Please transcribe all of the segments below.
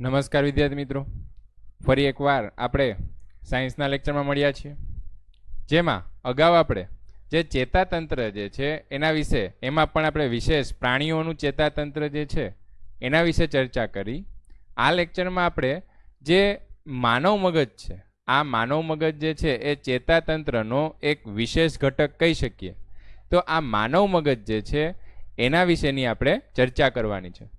નમસ્કાર વિદ્યાર્થી મિત્રો. ફરી એકવાર આપણે સાયન્સના લેક્ચરમાં મળ્યા છીએ. જેમાં અગાઉ આપણે જે ચેતાતંત્ર જે છે એના વિશે, એમાં પણ આપણે વિશેષ પ્રાણીઓનું ચેતાતંત્ર જે છે એના વિશે ચર્ચા કરી. આ લેક્ચરમાં આપણે જે માનવ મગજ છે, આ માનવ મગજ જે છે એ ચેતાતંત્રનો એક વિશેષ ઘટક કહી શકીએ. તો આ માનવ મગજ જે છે એના વિશેની આપણે ચર્ચા કરવાની છે.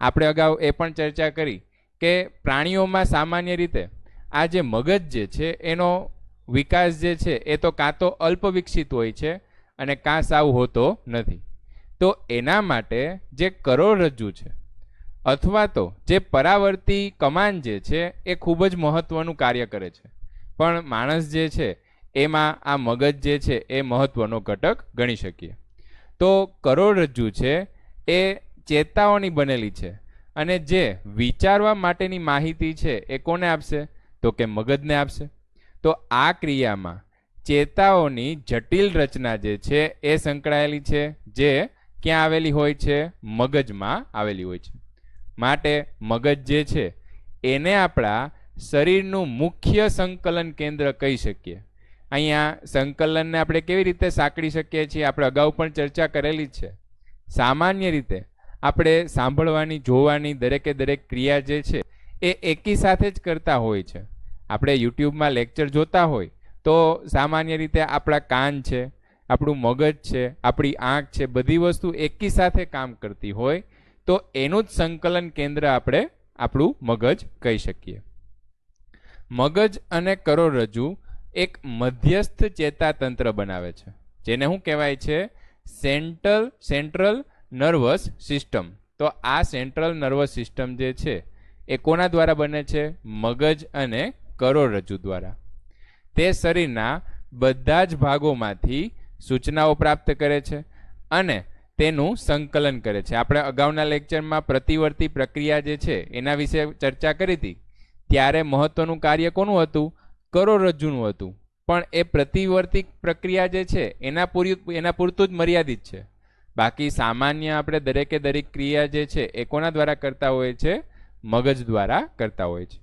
આપણે અગાઉ એ પણ ચર્ચા કરી. કે પ્રાણીઓમાં સામાન્ય રીતે આ જે મગજ જે છે, એનો વિકાસ જે છે, એ તો કાં તો અલ્પ વિકસિત હોય છે અને કાં સાવ હોતો નથી. તો એના માટે જે કરોડરજ્જુ છે અથવા તો જે પરાવર્તી કમાન જે છે, એ ખૂબ જ મહત્ત્વનું કાર્ય કરે છે. પણ માણસ જે છે, એમાં આ મગજ જે છે, એ મહત્ત્વનો ઘટક ગણી શકીએ. તો કરોડરજ્જુ છે, એ ચેતાઓની બનેલી છે. અને જે વિચારવા માટેની માહિતી છે એ કોને આપશે? તો કે મગજને આપશે. તો આ ક્રિયામાં ચેતાઓની જટિલ રચના જે છે એ સંકળાયેલી છે, જે ક્યાં આવેલી હોય છે? મગજમાં આવેલી હોય છે. માટે મગજ જે છે એને આપણા શરીરનું મુખ્ય સંકલન કેન્દ્ર કહી શકીએ. અહીંયા સંકલનને આપણે કેવી રીતે સાંકળી શકીએ છીએ? આપણે અગાઉ પણ ચર્ચા કરેલી છે. સામાન્ય રીતે આપણે સાંભળવાની, જોવાની દરેકે દરેક ક્રિયા જે છે, એ એકી સાથે જ કરતા હોય છે. આપણે યુટ્યુબમાં લેક્ચર જોતા હોય, તો સામાન્ય રીતે આપણા કાન છે, આપણું મગજ છે, આપણી આંખ છે, બધી વસ્તુ એકી સાથે કામ કરતી હોય, તો એનું જ સંકલન કેન્દ્ર આપણે આપણું મગજ કહી શકીએ. મગજ અને કરોડરજ્જુ એક મધ્યસ્થ ચેતાતંત્ર બનાવે છે. જેને શું કહેવાય છે? સેન્ટ્રલ સેન્ટ્રલ નર્વસ સિસ્ટમ તો આ સેન્ટ્રલ નર્વસ સિસ્ટમ જે છે, એ કોના દ્વારા બને છે? મગજ અને કરોડરજ્જુ દ્વારા. તે શરીરના બધા જ ભાગોમાંથી સૂચનાઓ પ્રાપ્ત કરે છે અને તેનું સંકલન કરે છે. આપણે અગાઉના લેક્ચરમાં પ્રતિવર્તી પ્રક્રિયા જે છે, એના વિશે ચર્ચા કરી હતી. ત્યારે મહત્વનું કાર્ય કોનું હતું? કરોડરજ્જુનું હતું. પણ એ પ્રતિવર્તી પ્રક્રિયા જે છે, એના પૂરી એના પૂરતું જ મર્યાદિત છે. બાકી સામાન્ય આપણે દરેકે દરેક ક્રિયા જે છે એ કોના દ્વારા કરતા હોય છે? મગજ દ્વારા કરતા હોય છે.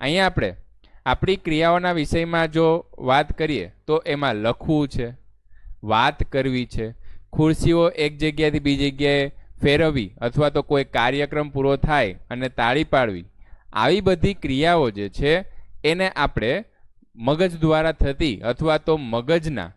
અહીંયા આપણે આપણી ક્રિયાઓના વિષયમાં જો વાત કરીએ તો એમાં લખવું છે, વાત કરવી છે, ખુરશીઓ એક જગ્યાએથી બીજી જગ્યાએ ફેરવવી અથવા તો કોઈ કાર્યક્રમ પૂરો થાય અને તાળી પાડવી, આવી બધી ક્રિયાઓ જે છે એને આપણે મગજ દ્વારા થતી અથવા તો મગજના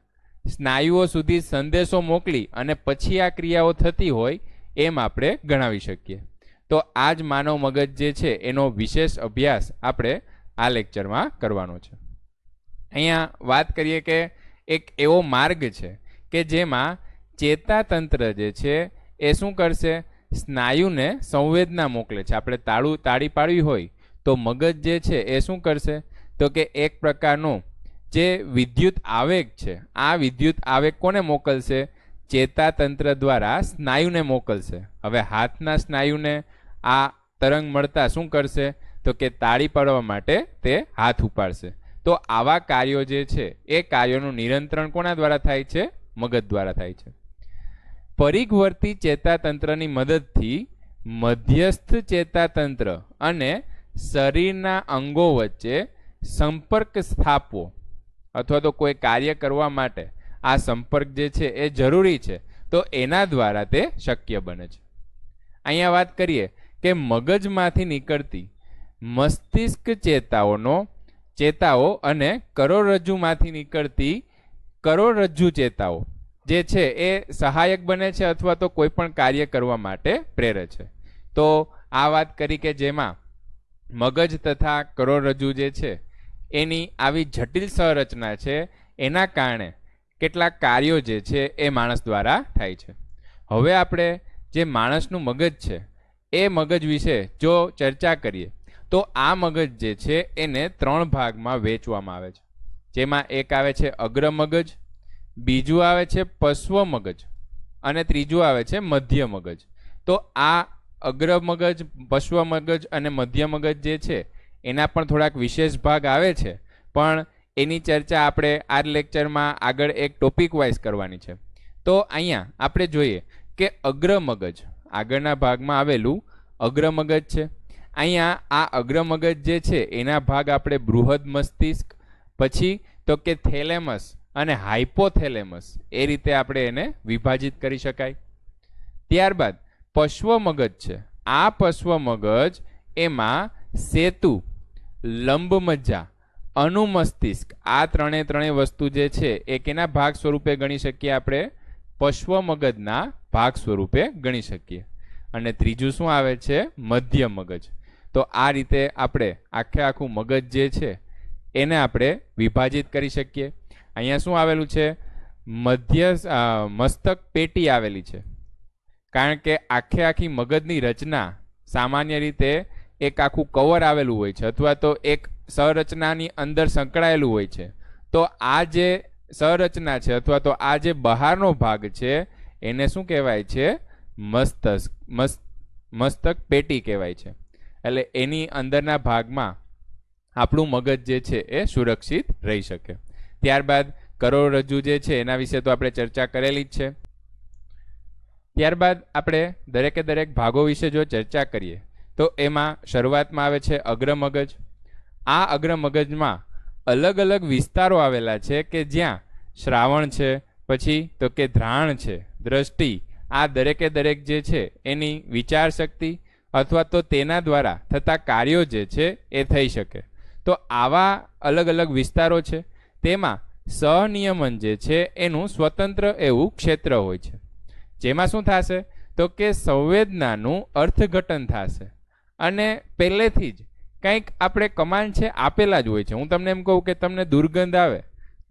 સ્નાયુઓ સુધી સંદેશો મોકલી અને પછી આ ક્રિયાઓ થતી હોય એમ આપણે ગણાવી શકીએ. તો આ જ માનવ મગજ જે છે એનો વિશેષ અભ્યાસ આપણે આ લેક્ચરમાં કરવાનો છે. અહીંયા વાત કરીએ કે એક એવો માર્ગ છે કે જેમાં ચેતાતંત્ર જે છે એ શું કરશે? સ્નાયુને સંવેદના મોકલે છે. આપણે તાળું તાળી પાડવી હોય તો મગજ જે છે એ શું કરશે? તો કે એક પ્રકારનું જે વિદ્યુત આવેગ છે, આ વિદ્યુત આવેગ કોને મોકલશે? ચેતાતંત્ર દ્વારા સ્નાયુને મોકલશે. હવે હાથના સ્નાયુને આ તરંગ મળતા શું કરશે? તો કે તાળી પાડવા માટે તે હાથ ઉપાડશે. તો આવા કાર્યો જે છે, એ કાર્યોનું નિયંત્રણ કોના દ્વારા થાય છે? મગજ દ્વારા થાય છે. પરિઘવર્તી ચેતાતંત્રની મદદથી મધ્યસ્થ ચેતાતંત્ર અને શરીરના અંગો વચ્ચે સંપર્ક સ્થાપવો. અથવા તો કોઈ કાર્ય કરવા માટે આ સંપર્ક જે છે એ જરૂરી છે, તો એના દ્વારા તે શક્ય બને છે. અહીંયા વાત કરીએ કે મગજમાંથી નીકળતી મસ્તિષ્ક ચેતાઓનો, ચેતાઓ અને કરોડરજ્જુમાંથી નીકળતી કરોડરજ્જુ ચેતાઓ જે છે એ સહાયક બને છે અથવા તો કોઈ પણ કાર્ય કરવા માટે પ્રેરે છે. તો આ વાત કરી કે જેમાં મગજ તથા કરોડરજ્જુ જે છે એની આવી જટિલ સંરચના છે, એના કારણે કેટલાક કાર્યો જે છે એ માણસ દ્વારા થાય છે. હવે આપણે જે માણસનું મગજ છે, એ મગજ વિશે જો ચર્ચા કરીએ, તો આ મગજ જે છે એને ત્રણ ભાગમાં વેચવામાં આવે છે. જેમાં એક આવે છે અગ્ર મગજ, બીજું આવે છે પશ્વ મગજ અને ત્રીજું આવે છે મધ્ય મગજ. તો આ અગ્ર મગજ, પશ્વ મગજ અને મધ્ય મગજ જે છે એના પણ થોડાક વિશેષ ભાગ આવે છે. પણ એની ચર્ચા આપણે આ લેક્ચરમાં આગળ એક ટોપિક વાઇઝ કરવાની છે. તો અહીંયા આપણે જોઈએ કે અગ્ર મગજ આગળના ભાગમાં આવેલું અગ્ર મગજ છે. અહીંયા આ અગ્રમગજ જે છે, એના ભાગ આપણે બૃહદ મસ્તિષ્ક, પછી તો કે થેલેમસ અને હાઇપોથેલેમસ એ રીતે આપણે એને વિભાજિત કરી શકાય. ત્યારબાદ પશ્વ મગજ છે. આ પશ્વ મગજ એમાં સેતુ લંબ મજ્જા અનુમસ્તિષ્ક આ ત્રણે ત્રણેય વસ્તુ જે છે, એ કેના ભાગ સ્વરૂપે ગણી શકીએ આપણે? પશ્વ મગજના ભાગ સ્વરૂપે ગણી શકીએ. અને ત્રીજું શું આવે છે? મધ્ય મગજ. તો આ રીતે આપણે આખે આખું મગજ જે છે, એને આપણે વિભાજિત કરી શકીએ. અહીંયા શું આવેલું છે? મધ્ય મસ્તક પેટી આવેલી છે. કારણ કે આખે આખી મગજની રચના સામાન્ય રીતે એક આખું કવર આવેલું હોય છે અથવા તો એક સંરચનાની અંદર સંકળાયેલું હોય છે. તો આ જે સંરચના છે અથવા તો આ જે બહારનો ભાગ છે, એને શું કહેવાય છે? મસ્તક મસ્ત, મસ્તક પેટી કહેવાય છે. એટલે એની અંદરના ભાગમાં આપણું મગજ જે છે એ સુરક્ષિત રહી શકે. ત્યારબાદ કરોડરજ્જુ જે છે એના વિશે તો આપણે ચર્ચા કરેલી જ છે. ત્યારબાદ આપણે દરેકે દરેક ભાગો વિશે જો ચર્ચા કરીએ તો એમાં શરૂઆતમાં આવે છે અગ્રમગજ. આ અગ્રમગજમાં અલગ અલગ વિસ્તારો આવેલા છે કે જ્યાં શ્રાવણ છે, પછી તો કે ધ્રાણ છે, દ્રષ્ટિ, આ દરેકે દરેક જે છે એની વિચાર શક્તિ અથવા તો તેના દ્વારા થતા કાર્યો જે છે એ થઈ શકે. તો આવા અલગ અલગ વિસ્તારો છે, તેમાં સહનિયમન જે છે એનું સ્વતંત્ર એવું ક્ષેત્ર હોય છે. જેમાં શું થશે? તો કે સંવેદનાનું અર્થઘટન થશે. અને પહેલેથી જ કંઈક આપણે કમાન્ડ છે, આપેલા જ હોય છે. હું તમને એમ કહું કે તમને દુર્ગંધ આવે,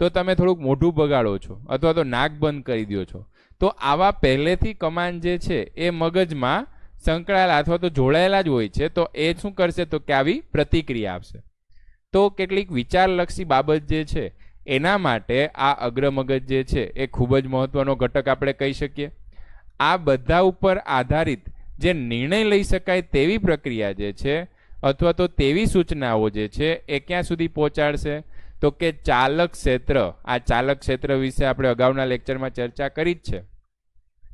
તો તમે થોડુંક મોઢું બગાડો છો, અથવા તો નાક બંધ કરી દો છો. તો આવા પહેલેથી કમાન્ડ જે છે, એ મગજમાં સંકળાયેલા અથવા તો જોડાયેલા જ હોય છે, તો એ શું કરશે? તો કે આવી પ્રતિક્રિયા આપશે. તો કેટલીક વિચારલક્ષી બાબત જે છે, એના માટે આ અગ્રમગજ જે છે, એ ખૂબ જ મહત્વનો ઘટક આપણે કહી શકીએ. આ બધા ઉપર આધારિત જે નિર્ણય લઈ શકાય તેવી પ્રક્રિયા જે છે, અથવા તો તેવી સૂચનાઓ જે છે, એ ક્યાં સુધી પહોંચાડશે? તો કે ચાલક ક્ષેત્ર, આ ચાલક ક્ષેત્ર વિશે આપણે અગાઉના લેક્ચરમાં ચર્ચા કરી જ છે.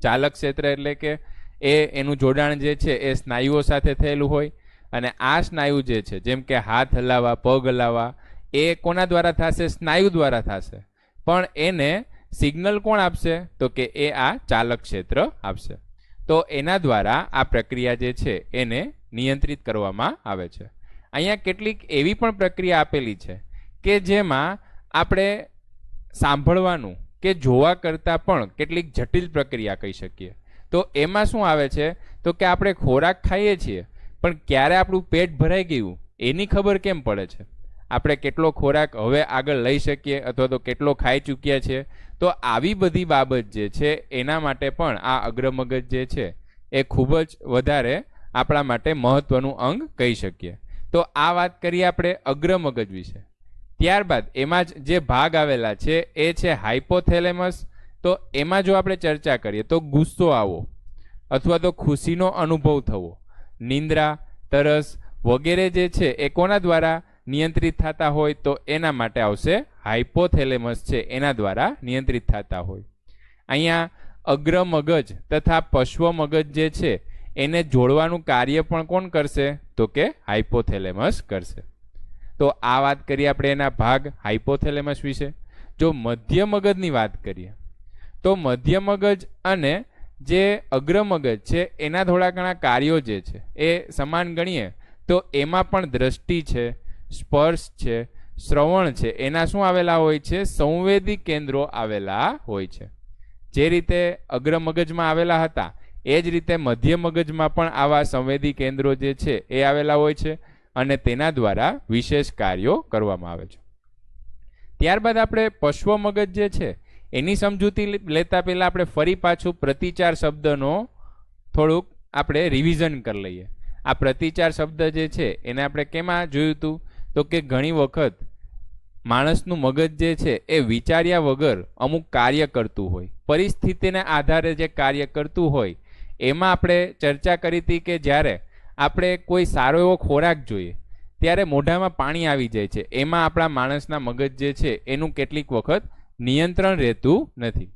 ચાલક ક્ષેત્ર એટલે કે એ એનું જોડાણ જે છે, એ સ્નાયુઓ સાથે થયેલું હોય, અને આ સ્નાયુ જે છે, જેમ કે હાથ હલાવવા, પગ હલાવવા, એ કોના દ્વારા થશે? સ્નાયુ દ્વારા થશે. પણ એને સિગ્નલ કોણ આપશે? તો કે એ આ ચાલક ક્ષેત્ર આપશે. તો એના દ્વારા આ પ્રક્રિયા જે છે એને નિયંત્રિત કરવામાં આવે છે. અહીંયા કેટલીક એવી પણ પ્રક્રિયા આપેલી છે કે જેમાં આપણે સાંભળવાનું કે જોવા કરતાં પણ કેટલીક જટિલ પ્રક્રિયા કહી શકીએ. તો એમાં શું આવે છે? તો કે આપણે ખોરાક ખાઈએ છીએ, પણ ક્યારે આપણું પેટ ભરાઈ ગયું, એની ખબર કેમ પડે છે? આપણે કેટલો ખોરાક હવે આગળ લઈ શકીએ અથવા તો કેટલો ખાઈ ચૂક્યા છે, તો આવી બધી બાબત જે છે, એના માટે પણ આ અગ્રમગજ જે છે, એ ખૂબ જ વધારે આપણા માટે મહત્વનું અંગ કહી શકીએ. તો આ વાત કરીએ આપણે અગ્રમગજ વિશે. ત્યારબાદ એમાં જ જે ભાગ આવેલા છે, એ છે હાઇપોથેલેમસ તો એમાં જો આપણે ચર્ચા કરીએ, તો ગુસ્સો આવો અથવા તો ખુશીનો અનુભવ થવો, નિંદ્રા, તરસ વગેરે જે છે, એ કોના દ્વારા નિયંત્રિત થતા હોય તો એના માટે આવશે હાઇપોથેલેમસ છે, એના દ્વારા નિયંત્રિત થતા હોય. અહીંયા અગ્ર મગજ તથા પશ્વ મગજ જે છે, એને જોડવાનું કાર્ય પણ કોણ કરશે? તો કે હાઇપોથેલેમસ કરશે. તો આ વાત કરીએ આપણે એના ભાગ હાઇપોથેલેમસ વિશે. જો મધ્ય મગજની વાત કરીએ, તો મધ્ય મગજ અને જે અગ્ર મગજ છે, એના થોડા ઘણા કાર્યો જે છે, એ સમાન ગણીએ, તો એમાં પણ દ્રષ્ટિ છે. સ્પર્શ છે, શ્રવણ છે, એના શું આવેલા હોય છે? સંવેદી કેન્દ્રો આવેલા હોય છે. જે રીતે અગ્ર મગજમાં આવેલા હતા, એ જ રીતે મધ્ય મગજમાં પણ આવા સંવેદી કેન્દ્રો જે છે, એ આવેલા હોય છે અને તેના દ્વારા વિશેષ કાર્યો કરવામાં આવે છે. ત્યારબાદ આપણે પશ્વ મગજ જે છે, એની સમજૂતી લેતા પહેલાં આપણે ફરી પાછું પ્રતિચાર શબ્દનો થોડુંક આપણે રિવિઝન કરી લઈએ. આ પ્રતિચાર શબ્દ જે છે, એને આપણે કેમાં જોયું હતું તો કે ઘણી વખત માણસનું મગજ જે છે એ વિચાર્યા વગર અમુક કાર્ય કરતું હોય. પરિસ્થિતિને આધારે જે કાર્ય કરતું હોય, એમાં આપણે ચર્ચા કરી હતી કે જ્યારે આપણે કોઈ સારો એવો ખોરાક જોઈએ, ત્યારે મોઢામાં પાણી આવી જાય છે. એમાં આપણા માણસના મગજ જે છે એનું કેટલીક વખત નિયંત્રણ રહેતું નથી.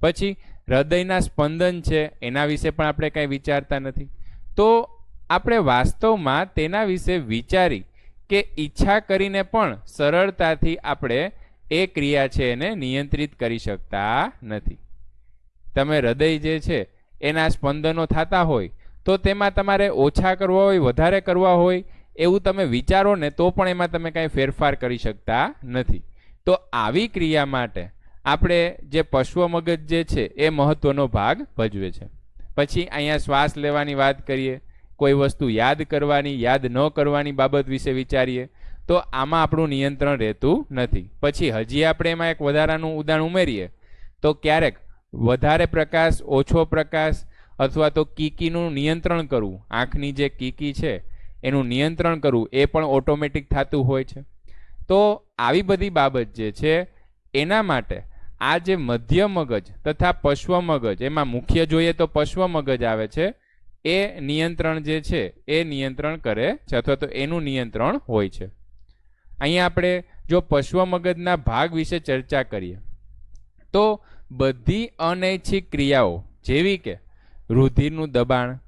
પછી હૃદયના સ્પંદન છે, એના વિશે પણ આપણે કાંઈ વિચારતા નથી. તો આપણે વાસ્તવમાં તેના વિશે વિચારી કે ઈચ્છા કરીને પણ સરળતાથી આપણે એ ક્રિયા છે એને નિયંત્રિત કરી શકતા નથી. તમે હૃદય જે છે, એના સ્પંદનો થતા હોય, તો તેમાં તમારે ઓછા કરવા હોય, વધારે કરવા હોય, એવું તમે વિચારો ને તો પણ એમાં તમે કાંઈ ફેરફાર કરી શકતા નથી. તો આવી ક્રિયા માટે આપણે જે પશ્વ મગજ જે છે, એ મહત્વનો ભાગ ભજવે છે. પછી અહીંયા શ્વાસ લેવાની વાત કરીએ. કોઈ વસ્તુ યાદ કરવાની, યાદ ન કરવાની બાબત વિશે વિચારીએ, તો આમાં આપણું નિયંત્રણ રહેતું નથી. પછી હજી આપણે એમાં એક વધારાનું ઉદાહરણ ઉમેરીએ, તો ક્યારેક વધારે પ્રકાશ, ઓછો પ્રકાશ અથવા તો કીકીનું નિયંત્રણ કરવું, આંખની જે કીકી છે, એનું નિયંત્રણ કરવું, એ પણ ઓટોમેટિક થતું હોય છે. તો આવી બધી બાબત જે છે, એના માટે આ જે મધ્ય મગજ તથા પશ્વ મગજ, એમાં મુખ્ય જોઈએ તો પશ્વ મગજ આવે છે એ નિયંત્રણ જે છે, એ નિયંત્રણ કરે છે અથવા તો એનું નિયંત્રણ હોય છે. અહીંયા આપણે જો પશ્વ મગજના ભાગ વિશે ચર્ચા કરીએ, તો બધી અનૈચ્છિક ક્રિયાઓ જેવી કે રુધિરનું દબાણ,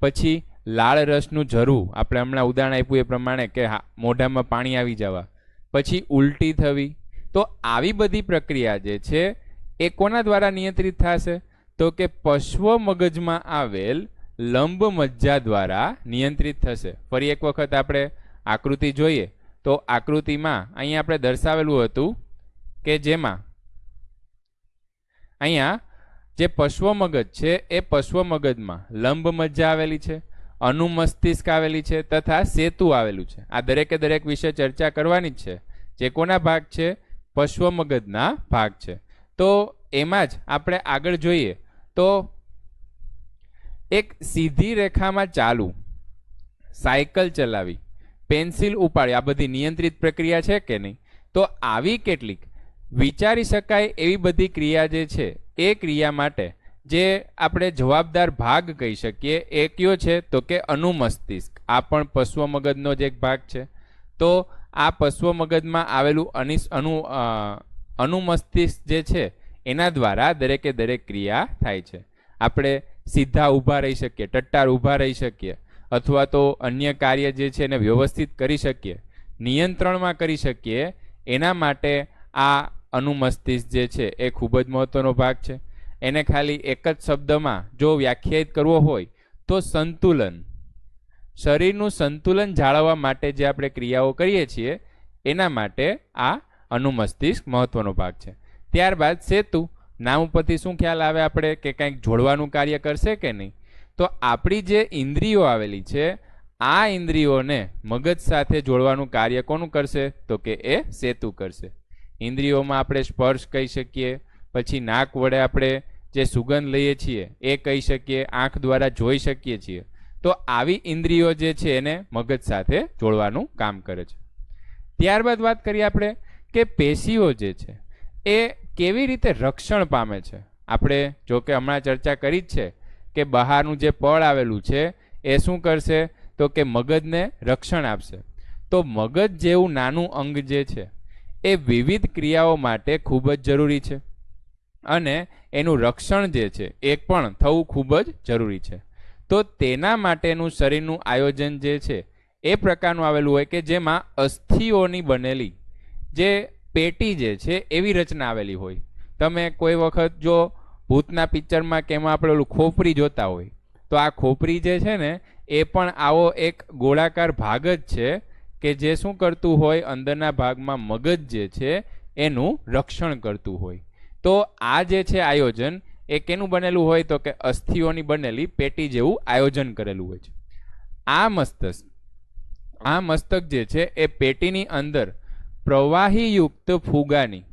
પછી લાળ રસનું ઝરવું આપણે હમણાં ઉદાહરણ આપ્યું એ પ્રમાણે કે હા, મોઢામાં પાણી આવી જવા, પછી ઉલટી થવી, તો આવી બધી પ્રક્રિયા જે છે, એ કોના દ્વારા નિયંત્રિત થશે? તો કે પશ્વ મગજમાં આવેલ લંબ મજ્જા દ્વારા નિયંત્રિત થશે. ફરી એક વખત આપણે આકૃતિ જોઈએ. તો આકૃતિમાં અહીંયા આપણે દર્શાવેલું હતું કે જેમાં અહીંયા જે પશ્વ મગજ છે, એ પશ્વ મગજમાં લંબ મજ્જા આવેલી છે અનુમસ્તિષ્ક આવેલી છે તથા સેતુ આવેલું છે. આ દરેકે દરેક વિશે ચર્ચા કરવાની જ છે. જે કોના ભાગ છે? પશ્વ મગજના ભાગ છે. તો એમાં જ આપણે આગળ જોઈએ. તો એક સીધી રેખામાં ચાલવું સાયકલ ચલાવી. પેન્સિલ ઉપાડી. આ બધી નિયંત્રિત પ્રક્રિયા છે કે નહીં? તો આવી કેટલીક વિચારી શકાય એવી બધી ક્રિયા જે છે, એ ક્રિયા માટે જે આપણે જવાબદાર ભાગ કહી શકીએ, એ કયો છે? તો કે અનુમસ્તિષ્ક. આ પણ પશ્વ મગજનો જ એક ભાગ છે. તો આ પશ્વ મગજમાં આવેલું અનિસ, અનુ અનુમસ્તિષ્ક જે છે, એના દ્વારા દરેકે દરેક ક્રિયા થાય છે. આપણે સીધા ઊભા રહી શકીએ, ટટ્ટાર ઊભા રહી શકીએ, અથવા તો અન્ય કાર્ય જે છે એને વ્યવસ્થિત કરી શકીએ, નિયંત્રણમાં કરી શકીએ, એના માટે આ અનુમસ્તિષ્ક જે છે એ ખૂબ જ મહત્ત્વનો ભાગ છે. એને ખાલી એક જ શબ્દમાં જો વ્યાખ્યાયિત કરવો હોય તો સંતુલન. શરીરનું સંતુલન જાળવવા માટે જે આપણે ક્રિયાઓ કરીએ છીએ, એના માટે આ અનુમસ્તિષ્ક મહત્વનો ભાગ છે. ત્યારબાદ સેતુ. નામ ઉપરથી શું ખ્યાલ આવે આપણે કે કંઈક જોડવાનું કાર્ય કરશે કે નહીં? તો આપણી જે ઇન્દ્રિયો આવેલી છે, આ ઇન્દ્રિયોને મગજ સાથે જોડવાનું કાર્ય કોનું કરશે? તો કે એ સેતુ કરશે. ઇન્દ્રિયોમાં આપણે સ્પર્શ કહી શકીએ, પછી નાક વડે આપણે જે સુગંધ લઈએ છીએ, એ કહી શકીએ, આંખ દ્વારા જોઈ શકીએ છીએ. તો આવી ઇન્દ્રિયો જે છે એને મગજ સાથે જોડવાનું કામ કરે છે. ત્યારબાદ વાત કરીએ આપણે કે પેશીઓ જે છે, એ કેવી રીતે રક્ષણ પામે છે? આપણે જો કે હમણાં ચર્ચા કરી જ છે કે બહારનું જે પળ આવેલું છે, એ શું કરશે? તો કે મગજને રક્ષણ આપશે. તો મગજ જેવું નાનું અંગ જે છે, એ વિવિધ ક્રિયાઓ માટે ખૂબ જ જરૂરી છે. અને એનું રક્ષણ જે છે, એ પણ થવું ખૂબ જ જરૂરી છે. તો તેના માટેનું શરીરનું આયોજન જે છે, એ પ્રકારનું આવેલું હોય કે જેમાં અસ્થિઓની બનેલી જે પેટી જે છે, એવી રચના આવેલી હોય. તમે કોઈ વખત જો ભૂતના પિક્ચરમાં કે એમાં આપણે ઓલું ખોપરી જોતા હોય, તો આ ખોપરી જે છે ને, એ પણ આવો એક ગોળાકાર ભાગ જ છે કે જે શું કરતું હોય, અંદરના ભાગમાં મગજ જે છે, એનું રક્ષણ કરતું હોય. તો આ જે છે આયોજન, એ કેનું બનેલું હોય? તો કે અસ્થિઓની બનેલી પેટી જેવું આયોજન કરેલું હોય છે. આ મસ્તક આ મસ્તક જે છે, એ પેટીની અંદર પ્રવાહીયુક્ત ફુગાની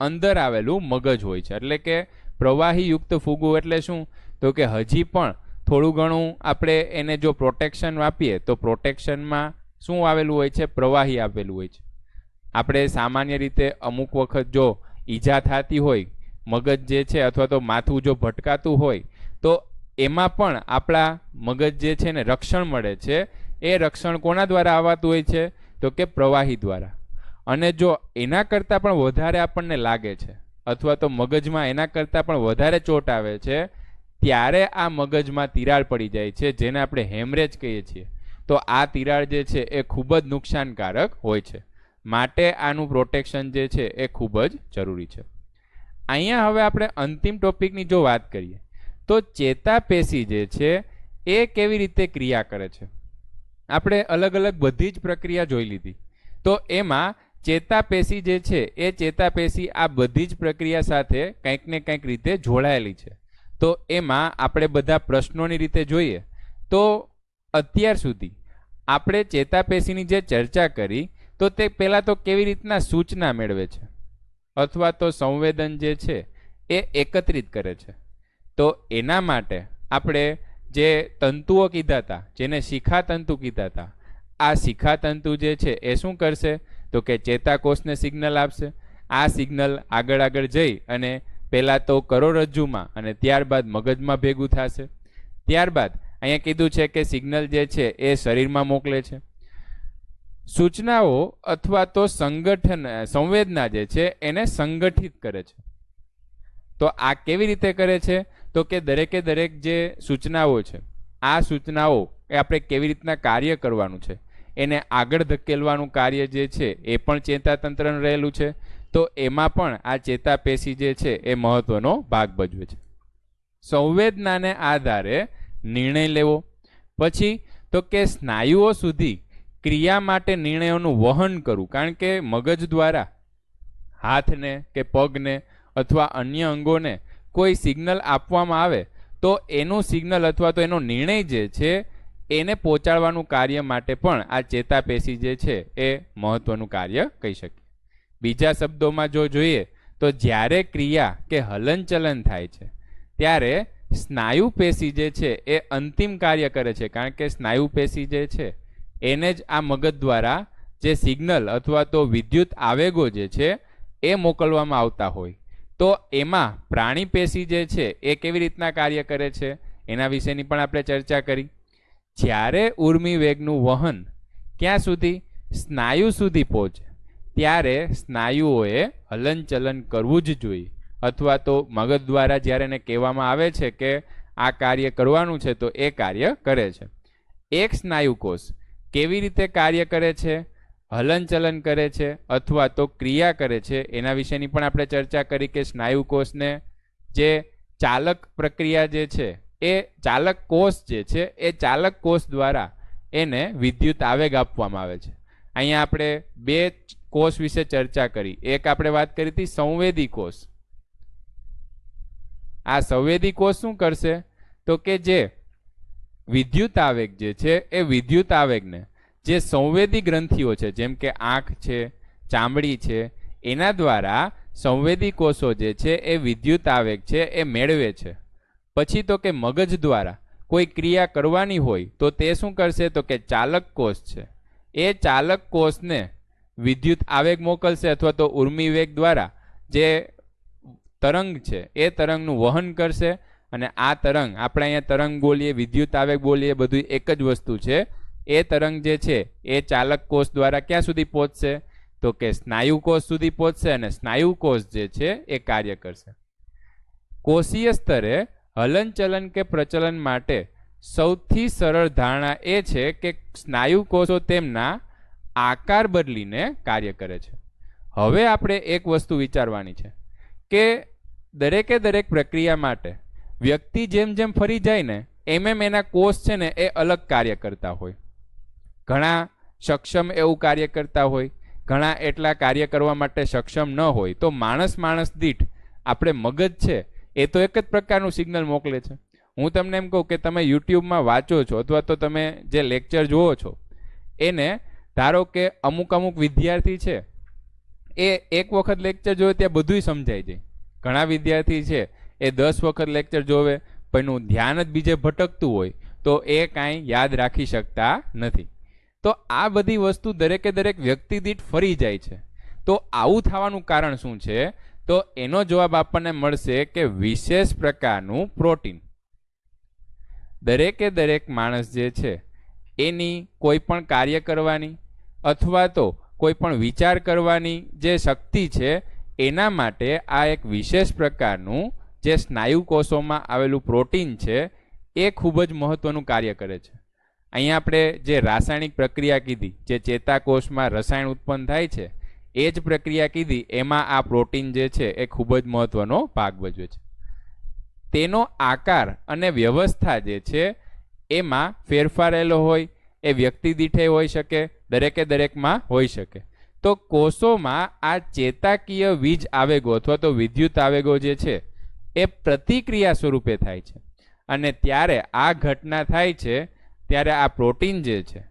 અંદર આવેલું મગજ હોય છે. એટલે કે પ્રવાહીયુક્ત ફૂગું એટલે શું? તો કે હજી પણ થોડું ઘણું આપણે એને જો પ્રોટેક્શન આપીએ, તો પ્રોટેક્શનમાં શું આવેલું હોય છે? પ્રવાહી આપેલું હોય છે. આપણે સામાન્ય રીતે અમુક વખત જો ઈજા થતી હોય, મગજ જે છે અથવા તો માથું જો ભટકાતું હોય, તો એમાં પણ આપણા મગજ જે છે ને રક્ષણ મળે છે. એ રક્ષણ કોના દ્વારા આવતું હોય છે? તો કે પ્રવાહી દ્વારા. અને જો એના કરતાં પણ વધારે આપણને લાગે છે, અથવા તો મગજમાં એના કરતાં પણ વધારે ચોટ આવે છે, ત્યારે આ મગજમાં તિરાડ પડી જાય છે, જેને આપણે હેમરેજ કહીએ છીએ. તો આ તિરાડ જે છે એ ખૂબ જ નુકસાનકારક હોય છે. માટે આનું પ્રોટેક્શન જે છે એ ખૂબ જ જરૂરી છે. અહીંયા હવે આપણે અંતિમ ટોપિકની જો વાત કરીએ, તો ચેતાપેશી જે છે એ કેવી રીતે ક્રિયા કરે છે? આપણે અલગ અલગ બધી જ પ્રક્રિયા જોઈ લીધી. તો એમાં ચેતાપેશી જે છે, એ ચેતાપેશી આ બધી જ પ્રક્રિયા સાથે કંઈક ને કંઈક રીતે જોડાયેલી છે. તો એમાં આપણે બધા પ્રશ્નોની રીતે જોઈએ, તો અત્યાર સુધી આપણે ચેતાપેશીની જે ચર્ચા કરી, તો તે પહેલાં તો કેવી રીતના સૂચના મેળવે છે? અથવા તો સંવેદન જે છે, એ એકત્રિત કરે છે. તો એના માટે આપણે જે તંતુઓ કીધા હતા, જેને શિખાતંતુ કીધા હતા, આ શિખાતંતુ જે છે એ શું કરશે? તો કે ચેતાકોષને સિગ્નલ આપશે. આ સિગ્નલ આગળ આગળ જઈ અને પહેલાં તો કરોડરજ્જુમાં અને ત્યારબાદ મગજમાં ભેગું થશે. ત્યારબાદ અહીંયા કીધું છે કે સિગ્નલ જે છે એ શરીરમાં મોકલે છે. સૂચનાઓ અથવા તો સંગઠન, સંવેદના જે છે એને સંગઠિત કરે છે. તો આ કેવી રીતે કરે છે? તો કે દરેકે દરેક જે સૂચનાઓ છે, આ સૂચનાઓ એ આપણે કેવી રીતના કાર્ય કરવાનું છે? એને આગળ ધકેલવાનું કાર્ય જે છે, એ પણ ચેતાતંત્રનું રહેલું છે. તો એમાં પણ આ ચેતાપેશી જે છે, એ મહત્વનો ભાગ ભજવે છે. સંવેદનાને આધારે નિર્ણય લેવો. પછી તો કે સ્નાયુઓ સુધી ક્રિયા માટે નિર્ણયોનું વહન કરવું. કારણ કે મગજ દ્વારા હાથને કે પગને અથવા અન્ય અંગોને કોઈ સિગ્નલ આપવામાં આવે, તો એનું સિગ્નલ અથવા તો એનો નિર્ણય જે છે, એને પહોંચાડવાનું કાર્ય માટે પણ આ ચેતાપેશી જે છે, એ મહત્વનું કાર્ય કહી શકીએ. બીજા શબ્દોમાં જો જોઈએ, તો જ્યારે ક્રિયા કે હલનચલન થાય છે, ત્યારે સ્નાયુ પેશી જે છે, એ અંતિમ કાર્ય કરે છે. કારણ કે સ્નાયુ પેશી જે છે, એને જ આ મગજ દ્વારા જે સિગ્નલ અથવા તો વિદ્યુત આવેગો જે છે, એ મોકલવામાં આવતા હોય. તો એમાં પ્રાણી પેશી જે છે, એ કેવી રીતના કાર્ય કરે છે? એના વિશેની પણ આપણે ચર્ચા કરી. જ્યારે ઉર્મી વેગનું વહન ક્યાં સુધી? સ્નાયુ સુધી પહોંચે. ત્યારે સ્નાયુઓએ હલનચલન કરવું જ જોઈએ. અથવા તો મગજ દ્વારા જ્યારે એને કહેવામાં આવે છે કે આ કાર્ય કરવાનું છે, તો એ કાર્ય કરે છે. એક સ્નાયુ કોષ કેવી રીતે કાર્ય કરે છે? હલનચલન કરે છે અથવા તો ક્રિયા કરે છે, એના વિશેની પણ આપણે ચર્ચા કરી કે સ્નાયુ કોષને જે ચાલક પ્રક્રિયા જે છે, એ ચાલક કોષ જે છે, એ ચાલક કોષ દ્વારા એને વિદ્યુત આવેગ આપવામાં આવે છે. અહીંયા આપણે બે કોષ વિશે ચર્ચા કરી. એક આપણે વાત કરી હતી સંવેદી કોષ. આ સંવેદી કોષ શું કરશે? તો કે જે વિદ્યુત આવેગ જે છે, એ વિદ્યુત આવેગને જે સંવેદી ગ્રંથિઓ છે, જેમ કે આંખ છે, ચામડી છે, એના દ્વારા સંવેદી કોષો જે છે એ વિદ્યુત આવેગ છે, એ મેળવે છે. પછી તો કે મગજ દ્વારા કોઈ ક્રિયા કરવાની હોય તો તે શું કરશે? તો કે ચાલક કોષ છે. એ ચાલક કોષને વિદ્યુત આવેગ મોકલશે અથવા તો ઉર્મી વેગ દ્વારા જે તરંગ છે, એ તરંગનું વહન કરશે અને આ તરંગ, આપણે અહીંયા તરંગ બોલીએ, વિદ્યુત આવેગ બોલીએ, બધું એક જ વસ્તુ છે. એ તરંગ જે છે, એ ચાલક કોષ દ્વારા ક્યાં સુધી પહોંચશે? તો કે સ્નાયુ કોષ સુધી પહોંચશે અને સ્નાયુ કોષ જે છે, એ કાર્ય કરશે. કોષીય સ્તરે હલનચલન કે પ્રચલન માટે સૌથી સરળ ધારણા એ છે કે સ્નાયુ કોષો તેમના આકાર બદલીને કાર્ય કરે છે. હવે આપણે એક વસ્તુ વિચારવાની છે કે દરેકે દરેક પ્રક્રિયા માટે વ્યક્તિ જેમ જેમ ફરી જાય ને, એમ એમ એના કોષ છે ને, એ અલગ કાર્ય કરતા હોય. ઘણા સક્ષમ એવું કાર્ય કરતા હોય, ઘણા એટલા કાર્ય કરવા માટે સક્ષમ ન હોય, તો માણસ માણસ દીઠ આપણે મગજ છે, એ તો એક જ પ્રકારનું સિગ્નલ મોકલે છે. હું તમને એમ કહું કે તમે યુટ્યુબમાં વાંચો છો અથવા તો તમે જે લેક્ચર જુઓ છો, એને ધારો કે અમુક અમુક વિદ્યાર્થી છે, એ એક વખત લેક્ચર જોવે ત્યાં બધુંય સમજાઈ જાય. ઘણા વિદ્યાર્થી છે, એ દસ વખત લેક્ચર જોવે, પણ ધ્યાન જ બીજે ભટકતું હોય, તો એ કાંઈ યાદ રાખી શકતા નથી. તો આ બધી વસ્તુ દરેકે દરેક વ્યક્તિ દીઠ ફરી જાય છે. તો આવું થવાનું કારણ શું છે? તો એનો જવાબ આપણને મળશે કે વિશેષ પ્રકારનું પ્રોટીન. દરેકે દરેક માણસ જે છે, એની કોઈ પણ કાર્ય કરવાની અથવા તો કોઈ પણ વિચાર કરવાની જે શક્તિ છે, એના માટે આ એક વિશેષ પ્રકારનું જે સ્નાયુ કોષોમાં આવેલું પ્રોટીન છે, એ ખૂબ જ મહત્ત્વનું કાર્ય કરે છે. અહીંયા આપણે જે રાસાયણિક પ્રક્રિયા કીધી, જે ચેતાકોષમાં રસાયણ ઉત્પન્ન થાય છે, એ જ પ્રક્રિયા કીધી, એમાં આ પ્રોટીન જે છે એ ખૂબ જ મહત્વનો ભાગ ભજવે છે. તેનો આકાર અને વ્યવસ્થા જે છે, એમાં ફેરફારેલો હોય, એ વ્યક્તિ દીઠે હોઈ શકે, દરેકે દરેકમાં હોઈ શકે. તો કોષોમાં આ ચેતાકીય વીજ આવેગો અથવા તો વિદ્યુત આવેગો જે છે, એ પ્રતિક્રિયા સ્વરૂપે થાય છે. અને ત્યારે આ ઘટના થાય છે ત્યારે આ પ્રોટીન જે છે,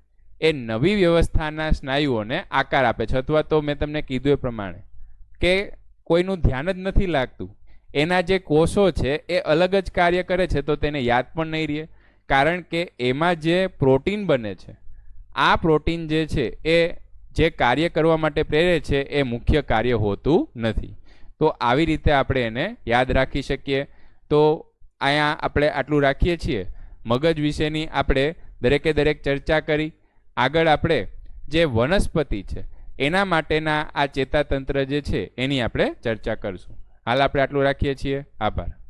એ નવી વ્યવસ્થાના સ્નાયુઓને આકાર આપે છે. અથવા તો મેં તમને કીધું એ પ્રમાણે કે કોઈનું ધ્યાન જ નથી લાગતું. એના જે કોષો છે, એ અલગ જ કાર્ય કરે છે, તો તેને યાદ પણ નહીં રહે. કારણ કે એમાં જે પ્રોટીન બને છે, આ પ્રોટીન જે છે, એ જે કાર્ય કરવા માટે પ્રેરે છે, એ મુખ્ય કાર્ય હોતું નથી. તો આવી રીતે આપણે એને યાદ રાખી શકીએ. તો અહીંયા આપણે આટલું રાખીએ છીએ. મગજ વિશેની આપણે દરેકે દરેક ચર્ચા કરી. આગળ આપણે જે વનસ્પતિ છે, એના માટેના આ ચેતાતંત્ર જે છે, એની આપણે ચર્ચા કરીશું. હાલ આપણે આટલું રાખીએ છીએ. આભાર.